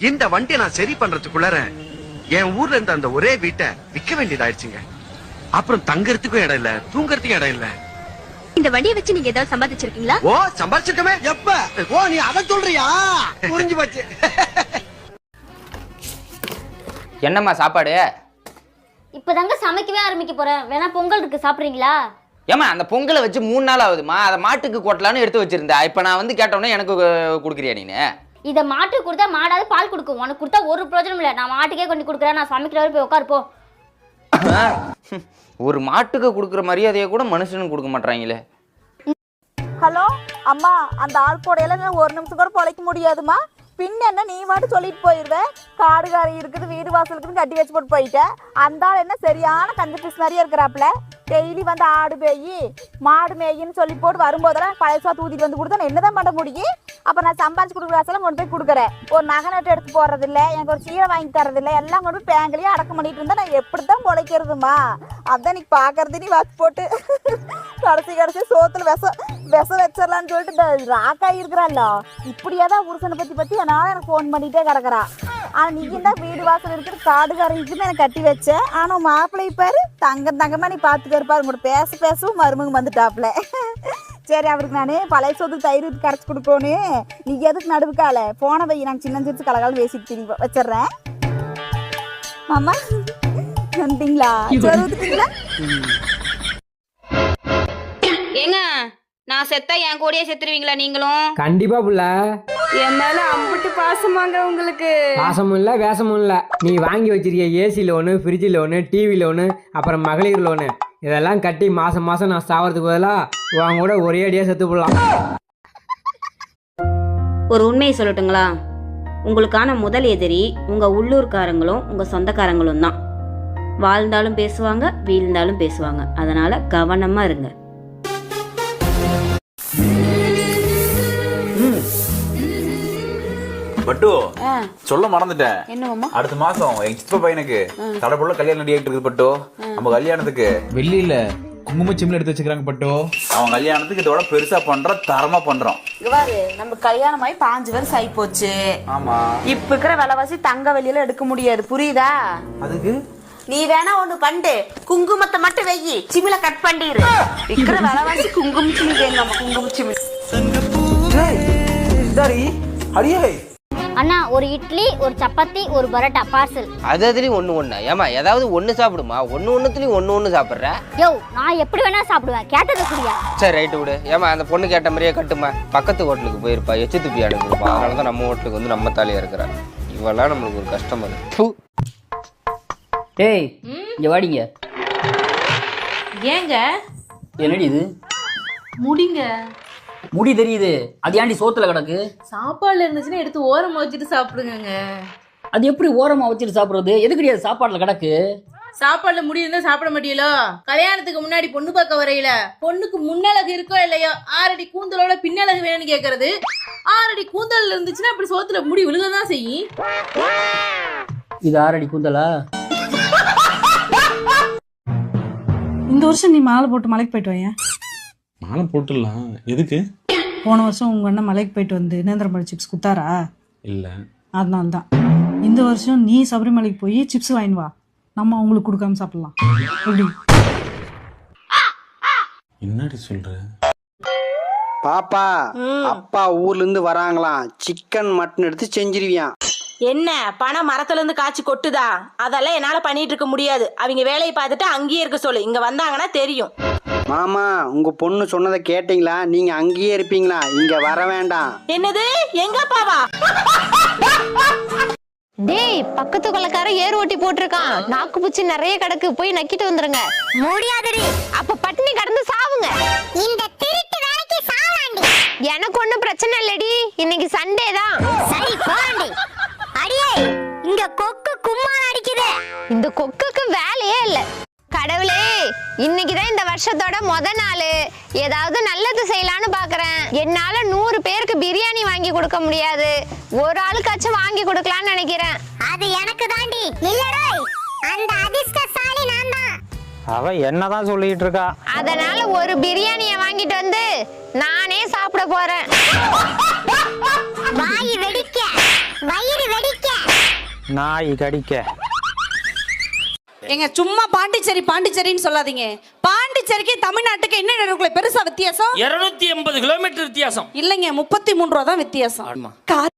இந்த வண்டியை நான் சரி பண்றதுக்குள்ளார என் ஊர்ல இருந்த அந்த ஒரே வீட்டை விக்க வேண்டியதாயிடுச்சுங்க அப்புறம் தங்கறதுக்கும் இடம் இல்ல தூங்கறதுக்கும் இடம் இல்ல. இந்த வண்டியை வச்சு நீங்க ஏதாவது சம்பாதிச்சிருக்கீங்களா? ஓ சம்பாரிச்சிருக்கமே எப்ப? ஓ நீ அத சொல்றியா? புரிஞ்சு போச்சு. என்னம்மா சாப்பாடு? இப்பதாங்க சமைக்கவே ஆரம்பிக்க போறேன். வேணா பொங்கல் இருக்கு சாப்பிடுறீங்களா? ஏம்மா அந்த பொங்கலை வச்சு மூணு நாள் ஆகுதுமா? அதை மாட்டுக்கு கொட்டலான்னு எடுத்து வச்சிருந்தா இப்போ நான் வந்து கேட்டோன்னே எனக்கு கொடுக்குறியா நீனு? இத மாட்டுக்கு கொடுத்தா மாடாவது பால் கொடுக்கும். உனக்கு கொடுத்தா ஒரு பிரயோஜனம் இல்ல. நான் மாட்டுக்கே கொண்டு கொடுக்குறேன். நான் சமைக்கிற வரை போய் உட்காரு போ. ஒரு மாட்டுக்கு கொடுக்குற மரியாதையை கூட மனுஷனுக்கு கொடுக்க மாட்றாங்களே. ஹலோ அம்மா அந்த ஆள் போடையில நான் ஒரு நிமிஷம் கூட பொழைக்க முடியாதும்மா. பின்ன என்ன நீ மட்டும் சொல்லிட்டு போயிருவ? காடுகாரி இருக்குது வீடு வாசல் இருக்குன்னு கட்டி வச்சு போட்டு போயிட்ட. அந்த ஆள் என்ன சரியான கஞ்ச பீஸ் மாதிரியே இருக்கிறாப்புல. டெய்லி வந்து ஆடு மேயி மாடு மேயின்னு சொல்லி போட்டு வரும்போதெல்லாம் பழசா தூத்திட்டு வந்து கொடுத்தா நான் என்னதான் பண்ண முடியும்? அப்ப நான் சம்பாதிச்சு கொடுக்குற காசெல்லாம் கொண்டு போய் கொடுக்குறேன். ஒரு நகை நட்டு எடுத்து போறது இல்ல எனக்கு ஒரு சீரை வாங்கி தரது இல்ல எல்லாம் கொண்டு போய் பேங்க்லயே அடக்கம் பண்ணிட்டு இருந்தா நான் எப்படித்தான் பொழைக்கிறதுமா அதான் நீ பாக்குறது நீ வச்சு போட்டு கடைசி கடைசி சோத்துல விஷம் விஷம் வச்சிடலான்னு சொல்லிட்டு இந்த ராக்கா இருக்கிறாள்ல இப்படியாதான் புருஷனை பத்தி பத்தி என்னால எனக்கு ஃபோன் பண்ணிட்டே கிடக்குறா. ஆனா நீ தான் வீடு வாசல் இருக்கிற காடுகாரங்களுக்குமே எனக்கு கட்டி வச்ச. ஆனா உன் மாப்பிள்ளை பாரு தங்கம் தங்கமா நீ பாத்துக்க இருப்பாரு. உங்களோட பேச பேசவும் மருமகம் வந்துட்டாப்ல. சரி அவருக்கு நானு பழைய சொத்து தயிர் கரைச்சி கொடுக்கணும் நீ எதுக்கு நடுவுக்கால? போன வை நான் சின்ன சிரிச்சு கலகாலம் பேசிட்டு திரும்பி வச்சிடுறேன். மாமா வந்துட்டீங்களா? ஏங்க நான் செத்தா என் கூடயே செத்துருவீங்களா நீங்களும்? கண்டிப்பா புள்ள. என் மேல அம்புட்டு பாசமாங்க உங்களுக்கு. பாசமும் இல்ல வேஷமும் இல்ல. நீ வாங்கி வச்சிருக்க AC loan fridge loan TV loan அப்புறம் மகளிர் லோனு இதெல்லாம் கட்டி மாசம் மாசம் நான் சாவறதுக்கு பதிலா உன் கூட ஒரே அடியா செத்து போடலாம் ஒரு உண்மையை சொல்லட்டுங்களா? உங்களுக்கான முதல் எதிரி உங்க உள்ளூர்காரங்களும் உங்க சொந்தக்காரங்களும் தான். வாழ்ந்தாலும் பேசுவாங்க வீழ்ந்தாலும் பேசுவாங்க. அதனால கவனமா இருங்க. பட்டு சொல்ல மறந்துட்டேன். அடுத்த மாசம் எங்க சித்தப்பா பையனுக்கு தடப்புள்ள கல்யாணம் ரெடி ஆகிட்டு இருக்கு பட்டு. நம்ம கல்யாணத்துக்கு. வெள்ளியில குங்கும சிம்ல எடுத்து வச்சுக்கிறாங்க பட்டோ. அவன் கல்யாணத்துக்கு இதோட பெருசா பண்றோம் தரமா பண்றோம் நம்ம கல்யாணம் ஆகி பாஞ்சு வருஷம் ஆகி போச்சு ஆமா. இப்ப இருக்கிற விலைவாசி தங்க வெளியில எடுக்க முடியாது. புரியுதா? அதுக்கு? நீ வேணா ஒண்ணு பண்ணு குங்குமத்தை மட்டும் வெயி. சிமில கட் பண்ணிரு. விக்கிற விலைவாசி குங்கும சிமி வேணும் குங்கும சிமி இதாரி அடியே. அண்ணா ஒரு இட்லி ஒரு சப்பாத்தி ஒரு பரோட்டா பார்சல் அது அதுலேயும் ஒன்று ஒன்று ஏமா ஏதாவது ஒன்று சாப்பிடுமா? ஒன்று ஒன்றுத்துலேயும் ஒன்று ஒன்று சாப்பிட்ற? யோ நான் எப்படி வேணா சாப்பிடுவேன். கேட்டது குடியா. சரி ரைட்டு விடு. ஏமா அந்த பொண்ணு கேட்ட மாதிரியே கட்டுமா? பக்கத்து ஹோட்டலுக்கு போயிருப்பா எச்சு துப்பி அனுப்பிருப்பா அதனால தான் நம்ம ஹோட்டலுக்கு வந்து நம்ம தாலியாக இருக்கிறா. இவெல்லாம் நம்மளுக்கு ஒரு கஸ்டமர் ஃபு. டேய் இங்க வாடிங்க. ஏங்க? என்னடி இது? முடிங்க. முடி தெரியுது. அது ஏன்டி சோத்துல கிடக்கு? சாப்பாடுல இருந்துச்சுன்னா எடுத்து ஓரமா வச்சுட்டு சாப்பிடுங்க அது எப்படி ஓரமா வச்சுட்டு சாப்பிடுறது? எதுக்குடி அது சாப்பாடுல கிடக்கு? சாப்பாடுல முடி இருந்தா சாப்பிட மாட்டீங்களோ? கல்யாணத்துக்கு முன்னாடி பொண்ணு பார்க்க வரையில பொண்ணுக்கு முன்னழகு இருக்கோ இல்லையோ? ஆறடி கூந்தலோட பின்னழகு வேணும்னு கேக்குறது. ஆறடி கூந்தல் இருந்துச்சுன்னா அப்படி சோத்துல முடி விழுக தான் செய்யும். இது ஆறடி கூந்தலா? இந்த வருஷம் நீ மாலை போட்டு மலைக்கு போயிட்டு வாங்க மாலை போட்டுடலாம். எதுக்கு? போன வருஷம் உங்க அண்ணன் மலைக்கு போயிட்டு வந்து நேந்திரம்பழ சிப்ஸ் குத்தாரா இல்ல. அதனால தான் இந்த வருஷம் நீ சபரிமலைக்கு போய் சிப்ஸ் வாங்கின்னு வா. நம்ம அவங்களுக்கு கொடுக்காம சாப்பிடலாம். எப்படி? என்னடி சொல்ற? பாப்பா அப்பா ஊர்ல இருந்து வராங்களாம். சிக்கன் மட்டன் எடுத்து செஞ்சிருவியான் என்ன? பணம் மரத்துல இருந்து காய்ச்சி கொட்டுதா? அதெல்லாம் என்னால பண்ணிட்டு இருக்க முடியாது. அவங்க வேலையை பார்த்துட்டு அங்கேயே இருக்க சொல்லு. இங்க வந்தாங்கன்னா தெரியும். மாமா உங்க பொண்ணு சொன்னதை கேட்டீங்களா? நீங்க அங்கேயே இருப்பீங்களா? இங்க வர வேண்டாம். என்னது? எங்க அப்பாவா? டேய் பக்கத்து கொள்ளக்கார ஏர் ஓட்டி போட்டிருக்கான். நாக்கு பூச்சி நிறைய கிடக்கு. போய் நக்கிட்டு வந்துருங்க. முடியாதடி. அப்ப பட்டினி கடந்து சாவுங்க. இந்த திருட்டு வேலைக்கு சாவாண்டி. எனக்கு ஒண்ணும் பிரச்சனை இல்லடி. இன்னைக்கு சண்டே தான். சரி போண்டி அடியே இங்க கொக்கு கும்மான் அடிக்குது. இந்த கொக்குக்கு வேலையே இல்ல. கடவுளே இன்னைக்கு தான் இந்த வருஷத்தோட முத நாள். ஏதாவது நல்லது செய்யலாம்னு பாக்குறேன். என்னால நூறு பேருக்கு பிரியாணி வாங்கி கொடுக்க முடியாது. ஒரு ஆளுக்காச்சும் வாங்கி கொடுக்கலாம்னு நினைக்கிறேன். அது எனக்கு தாண்டி. இல்லடா அந்த அதிர்ஷ்டசாலி நான் தான். அவ என்னதான் சொல்லிட்டு இருக்கா? அதனால ஒரு பிரியாணியை வாங்கிட்டு வந்து நானே சாப்பிட போறேன். வாய் வெடிக்க வயிறு வெடிக்க. நாய் கடிக்க. எங்க சும்மா பாண்டிச்சேரி பாண்டிச்சேரின்னு சொல்லாதீங்க. பாண்டிச்சேரிக்கு தமிழ்நாட்டுக்கு என்ன இருக்குள்ள பெருசா வித்தியாசம்? இருநூத்தி எண்பது கிலோமீட்டர் வித்தியாசம். இல்லைங்க முப்பத்தி மூணு ரூபா தான் வித்தியாசம். ஆமா.